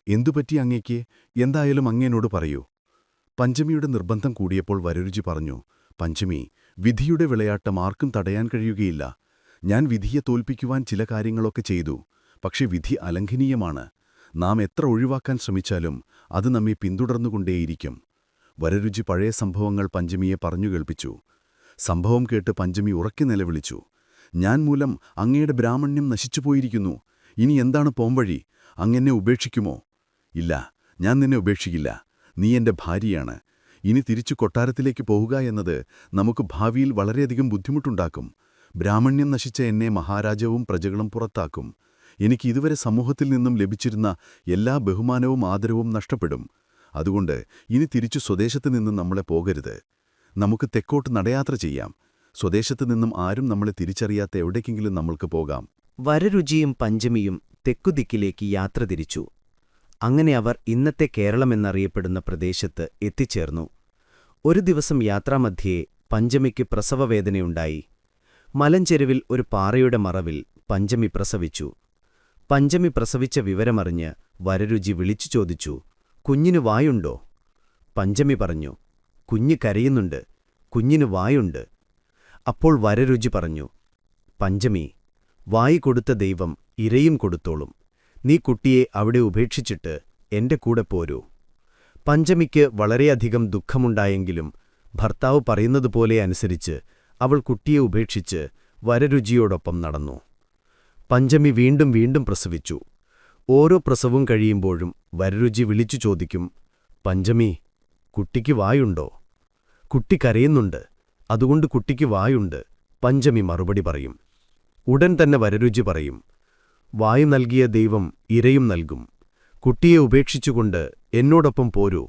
എന്തുപറ്റി അങ്ങേക്ക്? എന്തായാലും അങ്ങേനോട് പറയൂ. പഞ്ചമിയുടെ നിർബന്ധം കൂടിയപ്പോൾ വരരുചി പറഞ്ഞു പഞ്ചമി വിധിയുടെ വിളയാട്ടം ആർക്കും തടയാൻ കഴിയുകയില്ല. ഞാൻ വിധിയെ തോൽപ്പിക്കുവാൻ ചില കാര്യങ്ങളൊക്കെ ചെയ്തു പക്ഷെ വിധി അലംഘനീയമാണ്. നാം എത്ര ഒഴിവാക്കാൻ ശ്രമിച്ചാലും അത് നമ്മെ പിന്തുടർന്നുകൊണ്ടേയിരിക്കും. വരരുചി പഴയ സംഭവങ്ങൾ പഞ്ചമിയെ പറഞ്ഞു കേൾപ്പിച്ചു. സംഭവം കേട്ട് പഞ്ചമി ഉറക്കി നിലവിളിച്ചു. ഞാൻ മൂലം അങ്ങയുടെ ബ്രാഹ്മണ്യം നശിച്ചുപോയിരിക്കുന്നു ഇനി എന്താണ് പോംവഴി അങ്ങെന്നെ ഉപേക്ഷിക്കുമോ? ഇല്ല ഞാൻ നിന്നെ ഉപേക്ഷിക്കില്ല. നീ എന്റെ ഭാര്യയാണ്. ഇനി തിരിച്ചു കൊട്ടാരത്തിലേക്ക് പോവുക എന്നത് നമുക്ക് ഭാവിയിൽ വളരെയധികം ബുദ്ധിമുട്ടുണ്ടാക്കും. ബ്രാഹ്മണ്യം നശിച്ച എന്നെ മഹാരാജവും പ്രജകളും പുറത്താക്കും. എനിക്ക് ഇതുവരെ സമൂഹത്തിൽ നിന്നും ലഭിച്ചിരുന്ന എല്ലാ ബഹുമാനവും ആദരവും നഷ്ടപ്പെടും. അതുകൊണ്ട് ഇനി തിരിച്ചു സ്വദേശത്ത് നിന്നും നമ്മളെ പോകരുത്. നമുക്ക് തെക്കോട്ട് നടയാത്ര ചെയ്യാം. സ്വദേശത്ത് നിന്നും ആരും നമ്മളെ തിരിച്ചറിയാത്ത എവിടേക്കെങ്കിലും നമ്മൾക്ക് പോകാം. വരരുചിയും പഞ്ചമിയും തെക്കുദിക്കിലേക്ക് യാത്ര തിരിച്ചു. അങ്ങനെ അവർ ഇന്നത്തെ കേരളമെന്നറിയപ്പെടുന്ന പ്രദേശത്ത് എത്തിച്ചേർന്നു. ഒരു ദിവസം യാത്രാമധ്യേ പഞ്ചമിക്ക് പ്രസവവേദനയുണ്ടായി. മലഞ്ചെരുവിൽ ഒരു പാറയുടെ മറവിൽ പഞ്ചമി പ്രസവിച്ചു. പഞ്ചമി പ്രസവിച്ച വിവരമറിഞ്ഞ് വരരുചി വിളിച്ചു ചോദിച്ചു കുഞ്ഞിന് വായുണ്ടോ? പഞ്ചമി പറഞ്ഞു കുഞ്ഞ് കരയുന്നുണ്ട് കുഞ്ഞിന് വായുണ്ട്. അപ്പോൾ വരരുചി പറഞ്ഞു പഞ്ചമി വായി കൊടുത്ത ദൈവം ഇരയും കൊടുത്തോളും. നീ കുട്ടിയെ അവിടെ ഉപേക്ഷിച്ചിട്ട് എന്റെ കൂടെ പോരൂ. പഞ്ചമിക്ക് വളരെയധികം ദുഃഖമുണ്ടായെങ്കിലും ഭർത്താവ് പറയുന്നതുപോലെ അനുസരിച്ച് അവൾ കുട്ടിയെ ഉപേക്ഷിച്ച് വരരുചിയോടൊപ്പം നടന്നു. പഞ്ചമി വീണ്ടും വീണ്ടും പ്രസവിച്ചു. ഓരോ പ്രസവവും കഴിയുമ്പോഴും വരരുചി വിളിച്ചു ചോദിക്കും പഞ്ചമി കുട്ടിക്ക് വായുണ്ടോ? കുട്ടി കരയുന്നുണ്ട്. അതുകൊണ്ട് കുട്ടിക്ക് വായുണ്ട് പഞ്ചമി മറുപടി പറയും. ഉടൻ തന്നെ വരരുചി പറയും വായു നൽകിയ ദൈവം ഇരയും നൽകും. കുട്ടിയെ ഉപേക്ഷിച്ചുകൊണ്ട് എന്നോടൊപ്പം പോരൂ.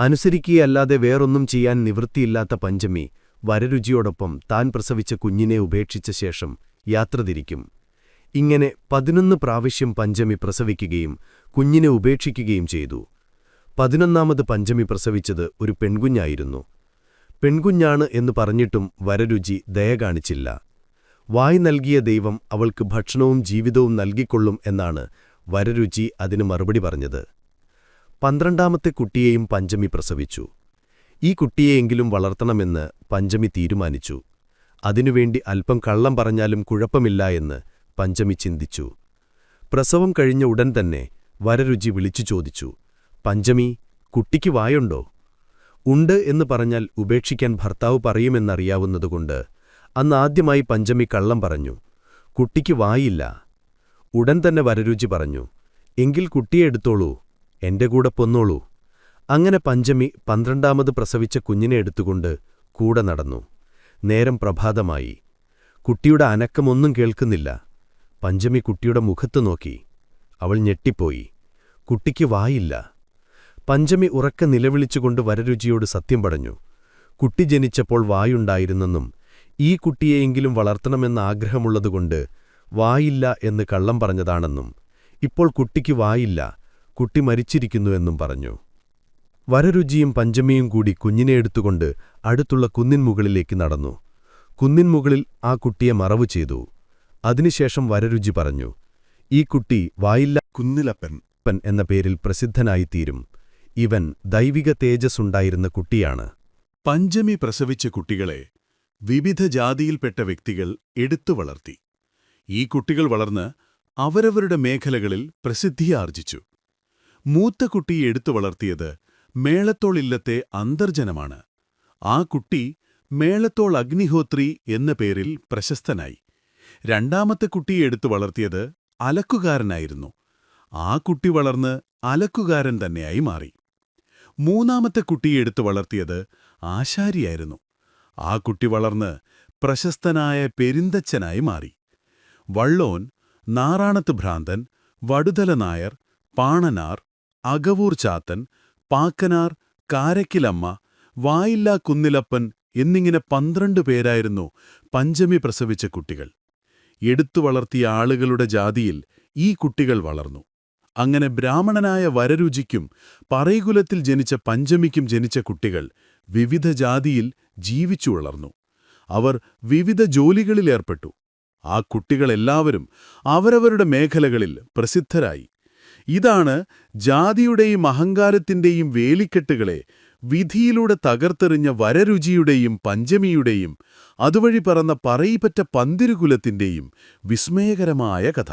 അനുസരിക്കുകയല്ലാതെ വേറൊന്നും ചെയ്യാൻ നിവൃത്തിയില്ലാത്ത പഞ്ചമി വരരുചിയോടൊപ്പം താൻ പ്രസവിച്ച കുഞ്ഞിനെ ഉപേക്ഷിച്ച ശേഷം യാത്ര തിരിക്കും. ഇങ്ങനെ പതിനൊന്ന് പ്രാവശ്യം പഞ്ചമി പ്രസവിക്കുകയും കുഞ്ഞിനെ ഉപേക്ഷിക്കുകയും ചെയ്തു. പതിനൊന്നാമത് പഞ്ചമി പ്രസവിച്ചത് ഒരു പെൺകുഞ്ഞായിരുന്നു. പെൺകുഞ്ഞാണ് എന്ന് പറഞ്ഞിട്ടും വരരുചി ദയ കാണിച്ചില്ല. വായ് നൽകിയ ദൈവം അവൾക്ക് ഭക്ഷണവും ജീവിതവും നൽകിക്കൊള്ളും എന്നാണ് വരരുചി അതിന് മറുപടി പറഞ്ഞത്. പന്ത്രണ്ടാമത്തെ കുട്ടിയെയും പഞ്ചമി പ്രസവിച്ചു. ഈ കുട്ടിയെയെങ്കിലും വളർത്തണമെന്ന് പഞ്ചമി തീരുമാനിച്ചു. അതിനുവേണ്ടി അല്പം കള്ളം പറഞ്ഞാലും കുഴപ്പമില്ല എന്ന് പഞ്ചമി ചിന്തിച്ചു. പ്രസവം കഴിഞ്ഞ ഉടൻ തന്നെ വരരുചി വിളിച്ചു ചോദിച്ചു. പഞ്ചമി കുട്ടിക്ക് വായുണ്ടോ? ഉണ്ട് എന്ന് പറഞ്ഞാൽ ഉപേക്ഷിക്കാൻ ഭർത്താവ് പറയുമെന്നറിയാവുന്നതുകൊണ്ട് അന്നാദ്യമായി പഞ്ചമി കള്ളം പറഞ്ഞു. കുട്ടിക്ക് വായില്ല. ഉടൻ തന്നെ വരരുചി പറഞ്ഞു. എങ്കിൽ കുട്ടിയെ എടുത്തോളൂ. എന്റെ കൂടെ പൊന്നോളൂ. അങ്ങനെ പഞ്ചമി പന്ത്രണ്ടാമത് പ്രസവിച്ച കുഞ്ഞിനെ എടുത്തുകൊണ്ട് കൂടെ നടന്നു. നേരം പ്രഭാതമായി. കുട്ടിയുടെ അനക്കമൊന്നും കേൾക്കുന്നില്ല. പഞ്ചമി കുട്ടിയുടെ മുഖത്തു നോക്കി. അവൾ ഞെട്ടിപ്പോയി. കുട്ടിക്ക് വായില്ല. പഞ്ചമി ഉറക്ക നിലവിളിച്ചുകൊണ്ട് വരരുചിയോട് സത്യം പറഞ്ഞു. കുട്ടി ജനിച്ചപ്പോൾ വായുണ്ടായിരുന്നെന്നും ഈ കുട്ടിയെയെങ്കിലും വളർത്തണമെന്ന ആഗ്രഹമുള്ളതുകൊണ്ട് വായില്ല എന്ന് കള്ളം പറഞ്ഞതാണെന്നും ഇപ്പോൾ കുട്ടിക്ക് വായില്ല കുട്ടി മരിച്ചിരിക്കുന്നുവെന്നും പറഞ്ഞു. വരരുചിയും പഞ്ചമിയും കൂടി കുഞ്ഞിനെ എടുത്തുകൊണ്ട് അടുത്തുള്ള കുന്നിൻമുകളിലേക്ക് നടന്നു. കുന്നിൻമുകളിൽ ആ കുട്ടിയെ മറവു ചെയ്തു. അതിനുശേഷം വരരുചി പറഞ്ഞു ഈ കുട്ടി വായില്ല കുന്നിലപ്പൻ പൻ എന്ന പേരിൽ പ്രസിദ്ധനായിത്തീരും. ഇവൻ ദൈവിക തേജസ്സുണ്ടായിരുന്ന കുട്ടിയാണ്. പഞ്ചമി പ്രസവിച്ച കുട്ടികളെ വിവിധ ജാതിയിൽപ്പെട്ട വ്യക്തികൾ എടുത്തു വളർത്തി. ഈ കുട്ടികൾ വളർന്ന് അവരവരുടെ മേഖലകളിൽ പ്രസിദ്ധിയാർജിച്ചു മൂത്ത കുട്ടി എടുത്തു വളർത്തിയത് മേളത്തോളില്ലത്തെ അന്തർജനമാണ്. ആ കുട്ടി മേളത്തോൾ അഗ്നിഹോത്രി എന്ന പേരിൽ പ്രശസ്തനായി. രണ്ടാമത്തെ കുട്ടിയെ എടുത്തു വളർത്തിയത് അലക്കുകാരനായിരുന്നു. ആ കുട്ടി വളർന്ന് അലക്കുകാരൻ തന്നെയായി മാറി. മൂന്നാമത്തെ കുട്ടിയെ എടുത്തു വളർത്തിയത് ആശാരിയായിരുന്നു. ആ കുട്ടി വളർന്ന് പ്രശസ്തനായ പെരിന്തച്ചനായി മാറി. വള്ളോൻ നാറാണത്ത് ഭ്രാന്തൻ വടുതല നായർ പാണനാർ അകവൂർ ചാത്തൻ പാക്കനാർ കാരക്കിലമ്മ വായില്ലാ കുന്നിലപ്പൻ എന്നിങ്ങനെ പന്ത്രണ്ട് പേരായിരുന്നു പഞ്ചമി പ്രസവിച്ച കുട്ടികൾ. എടുത്തു വളർത്തിയ ആളുകളുടെ ജാതിയിൽ ഈ കുട്ടികൾ വളർന്നു. അങ്ങനെ ബ്രാഹ്മണനായ വരരുചിക്കും പറൈകുലത്തിൽ ജനിച്ച പഞ്ചമിക്കും ജനിച്ച കുട്ടികൾ വിവിധ ജാതിയിൽ ജീവിച്ചു വളർന്നു. അവർ വിവിധ ജോലികളിലേർപ്പെട്ടു ആ കുട്ടികളെല്ലാവരും അവരവരുടെ മേഖലകളിൽ പ്രസിദ്ധരായി. ഇതാണ് ജാതിയുടെയും അഹങ്കാരത്തിന്റെയും വേലിക്കെട്ടുകളെ വിധിയിലൂടെ തകർത്തെറിഞ്ഞ വരരുചിയുടെയും പഞ്ചമിയുടെയും അതുവഴി പറന്ന പറയിപ്പറ്റ പന്തിരുകുലത്തിന്റെയും വിസ്മയകരമായ കഥ.